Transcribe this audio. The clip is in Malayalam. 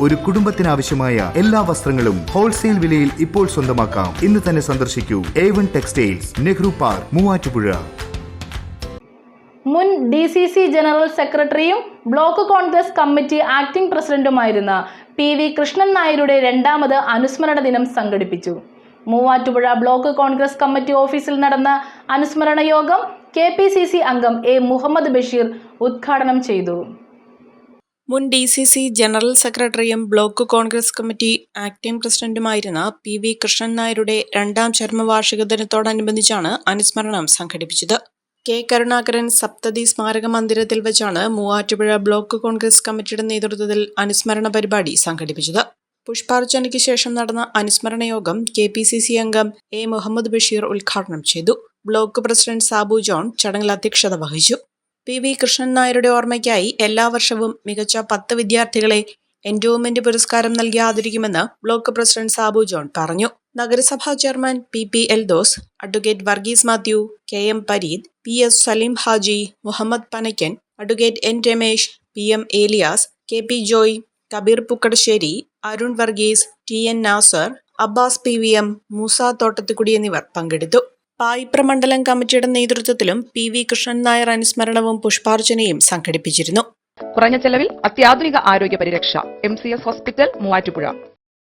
ഒരു കുടുംബത്തിനാവശ്യമായ എല്ലാ വസ്ത്രങ്ങളും ഹോൾസെയിൽ വിലയിൽ ഇപ്പോൾ സ്വന്തമാക്കാം. ഇന്ന് തന്നെ സന്ദർശിക്കൂ. A one textiles Nehru park Muvattupuzha. മുൻ ഡി സി സി ജനറൽ സെക്രട്ടറിയും ബ്ലോക്ക് കോൺഗ്രസ് കമ്മിറ്റി ആക്ടിംഗ് പ്രസിഡന്റുമായിരുന്ന പി വി കൃഷ്ണൻ നായരുടെ രണ്ടാമത് അനുസ്മരണ ദിനം സംഘടിപ്പിച്ചു. മൂവാറ്റുപുഴ ബ്ലോക്ക് കോൺഗ്രസ് കമ്മിറ്റി ഓഫീസിൽ നടന്ന അനുസ്മരണ യോഗം കെ പി സി സി അംഗം എ മുഹമ്മദ് ബഷീർ ഉദ്ഘാടനം ചെയ്തു. മുൻ ഡി സി സി ജനറൽ സെക്രട്ടറിയും ബ്ലോക്ക് കോൺഗ്രസ് കമ്മിറ്റി ആക്ടിംഗ് പ്രസിഡന്റുമായിരുന്ന പി വി കൃഷ്ണൻ നായരുടെ രണ്ടാം ചരമവാർഷിക ദിനത്തോടനുബന്ധിച്ചാണ് അനുസ്മരണം സംഘടിപ്പിച്ചത്. കെ. കരുണാകരൻ സപ്തതി സ്മാരക മന്ദിരത്തിൽ വെച്ചാണ് മൂവാറ്റുപുഴ ബ്ലോക്ക് കോൺഗ്രസ് കമ്മിറ്റിയുടെ നേതൃത്വത്തിൽ അനുസ്മരണ പരിപാടി സംഘടിപ്പിച്ചത്. പുഷ്പാർച്ചനയ്ക്ക് ശേഷം നടന്ന അനുസ്മരണ യോഗം കെ പി സി സി അംഗം എ മുഹമ്മദ് ബഷീർ ഉദ്ഘാടനം ചെയ്തു. ബ്ലോക്ക് പ്രസിഡന്റ് സാബു ജോൺ ചടങ്ങിൽ അധ്യക്ഷത വഹിച്ചു. പി വി കൃഷ്ണൻ നായരുടെ ഓർമ്മയ്ക്കായി എല്ലാ വർഷവും മികച്ച പത്ത് വിദ്യാർത്ഥികളെ എൻഡോവ്മെന്റ് പുരസ്കാരം നൽകി ആദരിക്കുമെന്ന് ബ്ലോക്ക് പ്രസിഡന്റ് സാബു ജോൺ പറഞ്ഞു. നഗരസഭാ chairman P P Eldhose advocate Varghese Mathew K M Pareed P S Saleem Haji Muhammad Panakkan advocate N Ramesh P M Eliyas K P Joy Kabeer Pukkadassery Arun Varghese T N Nasar Abbas P V M Moosa Thottathukudi എന്നിവർ പങ്കെടുത്തു. പായിപ്ര മണ്ഡലം കമ്മിറ്റിയുടെ നേതൃത്വത്തിലും പി വി കൃഷ്ണൻ നായർ അനുസ്മരണവും പുഷ്പാർച്ചനയും സംഘടിപ്പിച്ചിരുന്നു. കുറഞ്ഞ ചെലവിൽ അത്യാധുനിക ആരോഗ്യ പരിരക്ഷ M C S hospital Muvattupuzha.